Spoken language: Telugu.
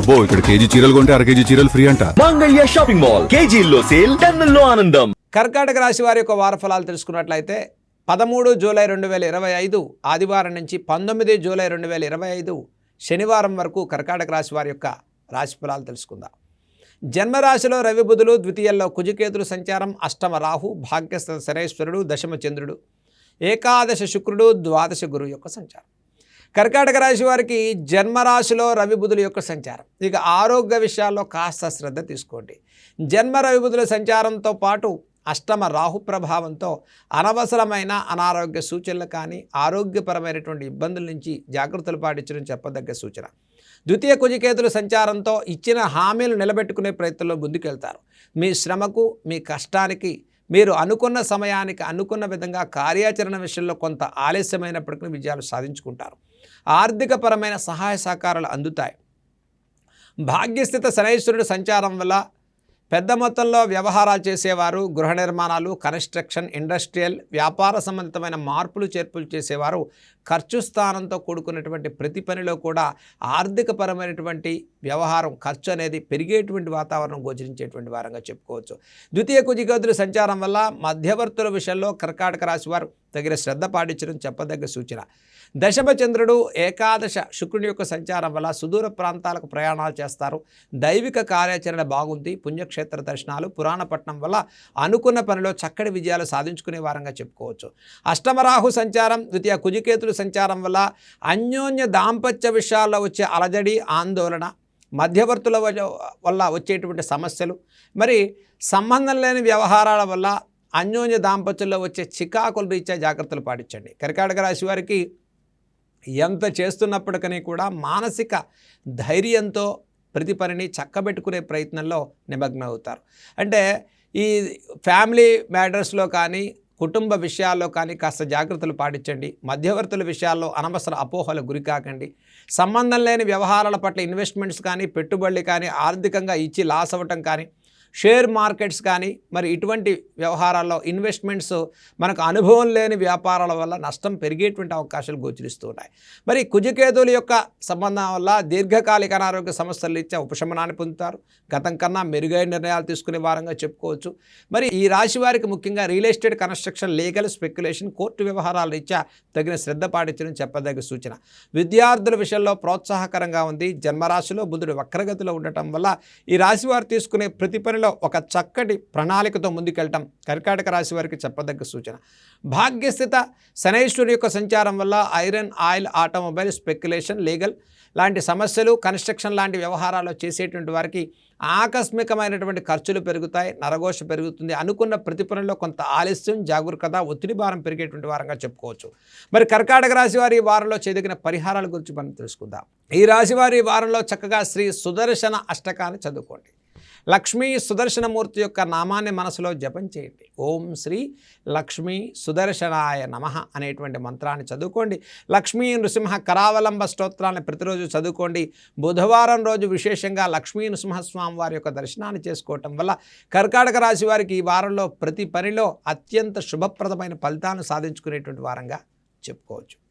అబ్బో ఇక్కడ కేజీ చీరలు కొంటే అర కేజీ చీరలు ఫ్రీ అంట. Mangalya shopping mall. కేజీల్లో సేల్ టన్నుల్లో ఆనందం. కర్కాటక రాశి వారి యొక్క వార ఫలాలు తెలుసుకున్నట్లయితే పదమూడు జూలై రెండు వేల ఇరవై ఐదు ఆదివారం నుంచి పంతొమ్మిది జూలై రెండు వేల ఇరవై ఐదు శనివారం వరకు కర్కాటక రాశి వారి యొక్క రాశి ఫలాలు తెలుసుకుందాం. జన్మరాశిలో రవి బుధులు ద్వితీయంలో కుజకేతులు సంచారం అష్టమ రాహు భాగ్యస్థ శనేశ్వరుడు దశమ చంద్రుడు ఏకాదశ శుక్రుడు ద్వాదశ గురువు యొక్క సంచారం. కర్కాటక రాశి వారికి జన్మరాశిలో రవిబుధుల యొక్క సంచారం. ఇక ఆరోగ్య విషయాల్లో కాస్త శ్రద్ధ తీసుకోండి. జన్మ రవిబుధుల సంచారంతో పాటు అష్టమ రాహు ప్రభావంతో అనవసరమైన అనారోగ్య సూచనలు కానీ ఆరోగ్యపరమైనటువంటి ఇబ్బందుల నుంచి జాగ్రత్తలు పాటించడం చెప్పదగ్గ సూచన. ద్వితీయ కుజికేతుల సంచారంతో ఇచ్చిన హామీలు నిలబెట్టుకునే ప్రయత్నంలో ముందుకెళ్తారు. మీ శ్రమకు మీ కష్టానికి మీరు అనుకున్న సమయానికి అనుకున్న విధంగా కార్యాచరణ విషయంలో కొంత ఆలస్యమైనప్పటికీ విజయాలు సాధించుకుంటారు. ఆర్థికపరమైన సహాయ సహకారాలు అందుతాయి. భాగ్యస్థిత శనైశ్వరుడు సంచారం వల్ల పెద్ద మొత్తంలో వ్యవహారాలు చేసేవారు గృహ నిర్మాణాలు కన్స్ట్రక్షన్ ఇండస్ట్రియల్ వ్యాపార సంబంధితమైన మార్పులు చేర్పులు చేసేవారు. ఖర్చు స్థానంతో కూడుకున్నటువంటి ప్రతి పనిలో కూడా ఆర్థికపరమైనటువంటి వ్యవహారం ఖర్చు అనేది పెరిగేటువంటి వాతావరణం గోచరించేటువంటి వారంగా చెప్పుకోవచ్చు. ద్వితీయ కుజిగదుల సంచారం వల్ల మధ్యవర్తుల విషయంలో కర్కాటక రాశి వారు తగిన శ్రద్ధ పాటించడం చెప్పదగ్గ సూచన. దశమ చంద్రుడు ఏకాదశ శుక్రుని యొక్క సంచారం వల్ల సుదూర ప్రాంతాలకు ప్రయాణాలు చేస్తారు. దైవిక కార్యాచరణ బాగుంది. పుణ్యక్షేత్ర దర్శనాలు పురాణపట్నం వల్ల అనుకున్న పనిలో చక్కటి విజయాలు సాధించుకునే వారంగా చెప్పుకోవచ్చు. అష్టమరాహు సంచారం ద్వితీయ కుజికేతుల సంచారం వల్ల అన్యోన్య దాంపత్య విషయాల్లో వచ్చే అలజడి ఆందోళన మధ్యవర్తుల వల్ల వచ్చేటువంటి సమస్యలు మరి సంబంధం లేని వ్యవహారాల వల్ల అన్యోన్య దాంపత్యంలో వచ్చే చికాకుల రీత్యా జాగ్రత్తలు పాటించండి. కర్కాటక రాశి వారికి ఎంత చేస్తున్నప్పటికీ కూడా మానసిక ధైర్యంతో ప్రతి పనిని చక్కబెట్టుకునే ప్రయత్నంలో నిమగ్నం అవుతారు. అంటే ఈ ఫ్యామిలీ మ్యాటర్స్లో కానీ కుటుంబ విషయాల్లో కానీ కాస్త జాగ్రత్తలు పాటించండి. మధ్యవర్తుల విషయాల్లో అనవసర అపోహల గురికాకండి సంబంధం లేని వ్యవహారాల పట్ల ఇన్వెస్ట్మెంట్స్ కానీ పెట్టుబడులు కానీ ఆర్థికంగా ఇచ్చి లాస్ అవ్వటం కానీ షేర్ మార్కెట్స్ కానీ మరి ఇటువంటి వ్యవహారాల్లో ఇన్వెస్ట్మెంట్స్ మనకు అనుభవం లేని వ్యాపారాల వల్ల నష్టం పెరిగేటువంటి అవకాశాలు గోచరిస్తూ ఉన్నాయి. మరి కుజకేతువుల యొక్క సంబంధం వల్ల దీర్ఘకాలిక అనారోగ్య సమస్యలు ఇచ్చే ఉపశమనాన్ని పొందుతారు. గతం కన్నా మెరుగైన నిర్ణయాలు తీసుకునే వారంగా చెప్పుకోవచ్చు. మరి ఈ రాశి వారికి ముఖ్యంగా real estate construction legal speculation court వ్యవహారాల రీత్యా తగిన శ్రద్ధ పాటించడం చెప్పదగ్గ సూచన. విద్యార్థుల విషయంలో ప్రోత్సాహకరంగా ఉంది. జన్మరాశిలో బుధుడు వక్రగతిలో ఉండటం వల్ల ఈ రాశి వారు తీసుకునే ప్రతి పనిలో ఒక చక్కటి ప్రణాళికతో ముందుకెళ్ళటం కర్కాటక రాశి వారికి చెప్పదగ్గ సూచన. భాగ్యస్థిత శనైశ్వరి యొక్క సంచారం వల్ల iron oil automobile speculation legal లాంటి సమస్యలు కన్స్ట్రక్షన్ లాంటి వ్యవహారాలు చేసేటువంటి వారికి ఆకస్మికమైనటువంటి ఖర్చులు పెరుగుతాయి నరఘోష పెరుగుతుంది. అనుకున్న ప్రతిఫలంలో కొంత ఆలస్యం జాగరూకత ఒత్తిడి భారం పెరిగేటువంటి వారంగా చెప్పుకోవచ్చు. మరి కర్కాటక రాశి వారి వారంలో చేదగిన పరిహారాల గురించి మనం తెలుసుకుందాం. ఈ రాశి వారి వారంలో చక్కగా శ్రీ సుదర్శన అష్టకాన్ని చదువుకోండి. లక్ష్మీ సుదర్శనమూర్తి యొక్క నామాన్ని మనసులో జపం చేయండి. ఓం శ్రీ లక్ష్మీ సుదర్శనాయ నమ అనేటువంటి మంత్రాన్ని చదువుకోండి. లక్ష్మీ నృసింహ కరావలంబ స్తోత్రాన్ని ప్రతిరోజు చదువుకోండి. బుధవారం రోజు విశేషంగా లక్ష్మీ నృసింహస్వామి వారి యొక్క దర్శనాన్ని చేసుకోవటం వల్ల కర్కాటక రాశి వారికి ఈ వారంలో ప్రతి పనిలో అత్యంత శుభప్రదమైన ఫలితాలను సాధించుకునేటువంటి వారంగా చెప్పుకోవచ్చు.